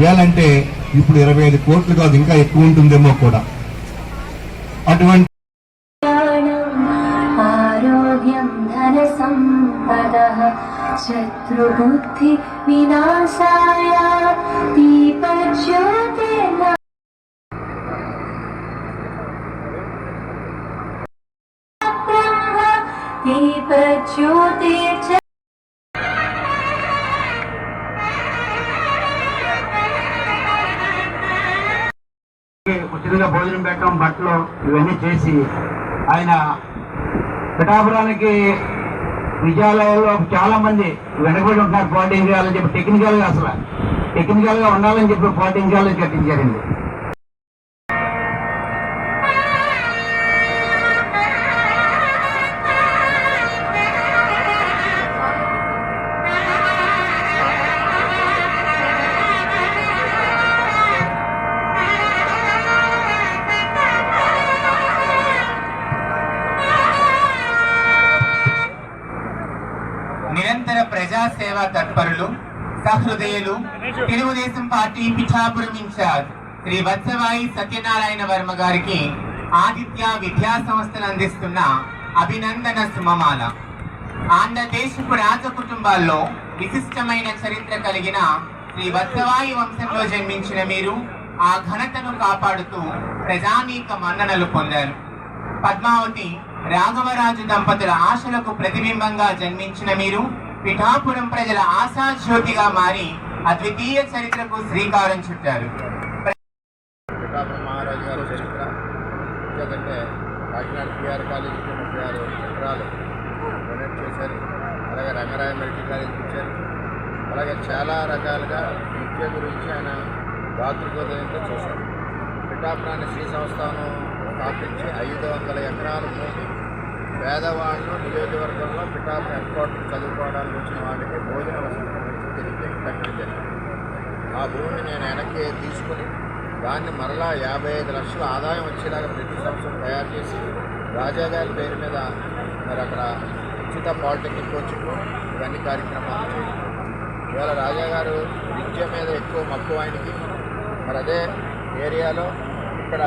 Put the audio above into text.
వేలంటే ఇప్పుడు ఇరవై ఐదు కోట్లు కాదు ఇంకా ఎక్కువ ఉంటుందేమో కూడా. అటువంటి శత్రుబుద్ధి వినాశాయ ఉచితంగా భోజనం పెట్టడం బట్టలు ఇవన్నీ చేసి ఆయన పిఠాపురానికి విద్యాలయాల్లో చాలా మంది వెనకబడి ఉంటున్నారు పోటీంగ్ చేయాలని చెప్పి టెక్నికల్గా అసలు టెక్నికల్గా ఉండాలని చెప్పి పోటీంగ్ చేయాలని కట్టించారండి. ప్రజాసేవా తత్పరులు సహృదయులు Telugu Desam party Pithapuram in charge Shri Vatsavayi Satyanarayana Varma గారికి ఆదిత్య విద్యా సంస్థను అందిస్తున్న అభినందన సుమమాల. ఆంధ్రదేశపు రాజ కుటుంబాల్లో విశిష్టమైన చరిత్ర కలిగిన శ్రీ వత్సవాయి వంశంలో జన్మించిన మీరు ఆ ఘనతను కాపాడుతూ ప్రజానీక మన్ననలు పొందారు. పద్మావతి రాఘవరాజు దంపతుల ఆశలకు ప్రతిబింబంగా జన్మించిన మీరు పిఠాపురం ప్రజల ఆశాజ్యోతిగా మారి అద్వితీయ చరిత్రకు శ్రీకారం చుట్టారు. పిఠాపురం మహారాజు చరిత్ర ఎందుకంటే కాకినాడ పిఆర్ కాలేజీకి ముప్పై ఆరు ఎకరాలు డొనేట్ చేశారు. అలాగే రంగరాయ మెడికల్ కాలేజీకి ఇచ్చారు అలాగే చాలా రకాలుగా విద్య గురించి ఆయన దాతృకోదయంతో చూశారు. పిఠాపురాన్ని శ్రీ సంస్థానం స్థాపించి ఐదు వందల ఎకరాలు పేదవాళ్ళు నియోజకవర్గంలో పిఠాపురం హెడ్ చదువుకోవడానికి వచ్చిన వాళ్ళకి భోజన వసతి తిరిగి ఆ భూమిని నేను వెనక్కి తీసుకుని దాన్ని మరలా యాభై ఐదు లక్షల ఆదాయం వచ్చేలాగా ప్రతి సంవత్సరం తయారు చేసి రాజా గారి పేరు మీద మరి అక్కడ ఉచిత పాలిటెక్నిక్ కోచింగ్ ఇవన్నీ కార్యక్రమాలు చేయాలి ఇవాళ రాజా గారు విద్య మీద ఎక్కువ మక్కువ ఆయనకి. మరి అదే ఏరియాలో ఇక్కడ